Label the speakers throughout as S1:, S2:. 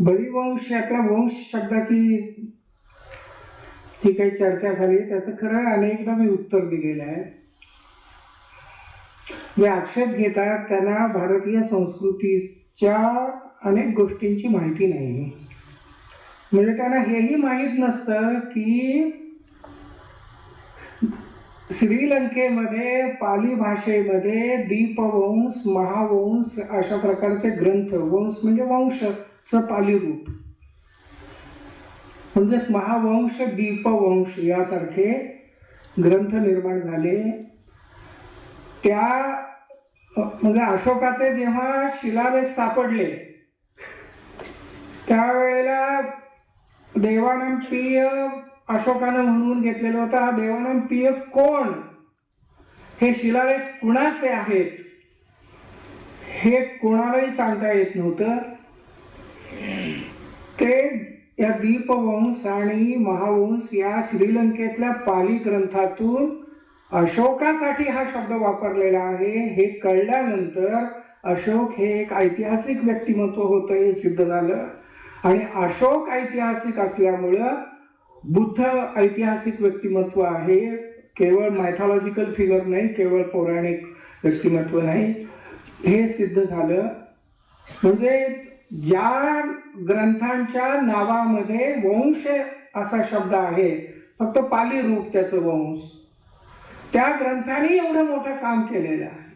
S1: बळीवंश यातल्या वंश शब्दाची जी काही चर्चा झाली त्याचं खरं अनेकदा मी उत्तर दिलेलं आहे. जे आक्षेप घेतात त्यांना भारतीय संस्कृतीच्या अनेक गोष्टींची माहिती नाही. म्हणजे त्यांना हेही माहीत नसतं की श्रीलंकेमध्ये पाली भाषेमध्ये दीपवंश महावंश अशा प्रकारचे ग्रंथ वंश म्हणजे वंश. च पाली रूप म्हणजेच महावंश दीपवंश यासारखे ग्रंथ निर्माण झाले. त्या म्हणजे अशोकाचे जेव्हा शिलालेख सापडले त्यावेळेला देवानंद प्रिय अशोकानं म्हणून घेतलेलं होतं हा देवानंदप्रिय कोण? हे शिलालेख कुणाचे आहेत? हे कोणालाही सांगता येत नव्हतं. ते या दीपवंश आणि महावंश या श्रीलंकेतल्या पाली ग्रंथातून अशोकासाठी हा शब्द वापरलेला आहे. हे कळल्यानंतर अशोक हे एक ऐतिहासिक व्यक्तिमत्व होतं हे सिद्ध झालं. आणि अशोक ऐतिहासिक असल्यामुळं बुद्ध ऐतिहासिक व्यक्तिमत्व आहे. केवळ मायथॉलॉजिकल फिगर नाही केवळ पौराणिक व्यक्तिमत्व नाही. हे सिद्ध झालं. म्हणजे ज्या ग्रंथांच्या नावामध्ये वंश असा शब्द आहे. फक्त पाली रूप त्याचं वंश. त्या ग्रंथाने एवढं मोठं काम केलेलं आहे.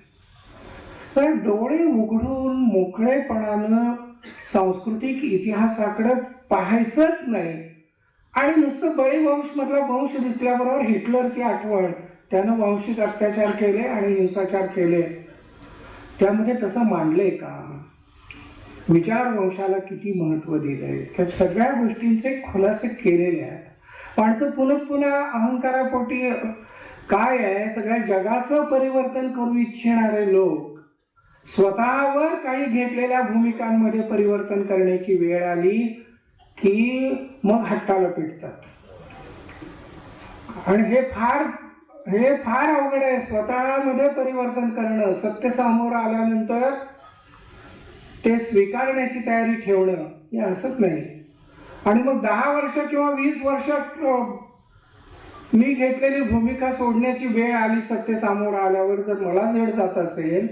S1: तर डोळे उघडून मोकळेपणानं सांस्कृतिक इतिहासाकडे पाहायचंच नाही. आणि नुसतं बळीवंश मधला वंश दिसल्याबरोबर हिटलरची आठवण. त्यानं वंशिक अत्याचार केले आणि हिंसाचार केले. त्यामध्ये तसं मांडले का? विचार वंशाला किती महत्त्व दिलंय. त्या सगळ्या गोष्टींचे खुलासे केलेले आहेत. माणसं पुन्हा पुन्हा अहंकारापोटी काय आहे? सगळ्या जगाचं परिवर्तन करू इच्छिणारे लोक स्वतःवर काही घेतलेल्या भूमिकांमध्ये परिवर्तन करण्याची वेळ आली की मग हट्टाला पिटतात. आणि हे फार हे फार अवघड आहे. स्वतःमध्ये परिवर्तन करणं सत्य समोर आल्यानंतर ते स्वीकारण्याची तयारी ठेवणं हे असत नाही. आणि मग दहा वर्ष किंवा वीस वर्ष मी घेतलेली भूमिका सोडण्याची वेळ आली सत्य समोर आल्यावर जर मला जड जात असेल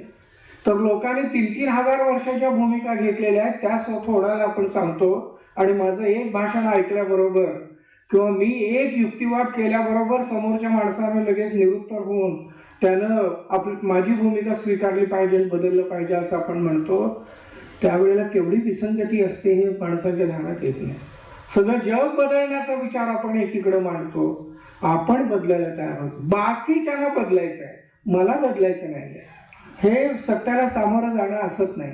S1: तर लोकांनी तीन तीन हजार वर्षाच्या भूमिका घेतलेल्या आहेत त्या स्व- आपण सांगतो. आणि माझं एक भाषण ऐकल्याबरोबर किंवा मी एक युक्तिवाद केल्याबरोबर समोरच्या माणसाने लगेच निरुत्तर होऊन त्यानं आपली माझी भूमिका स्वीकारली पाहिजे बदललं पाहिजे असं आपण म्हणतो. त्यावेळेला केवढी विसंगती असते हे माणसाच्या ध्यानात येत नाही. सगळं जग बदलण्याचा विचार आपण एकीकडे मांडतो. आपण बदलायला तयार होतो. बाकीच्यांना बदलायचं आहे मला बदलायचं नाही हे सत्याला सामोरं जाणं असत नाही.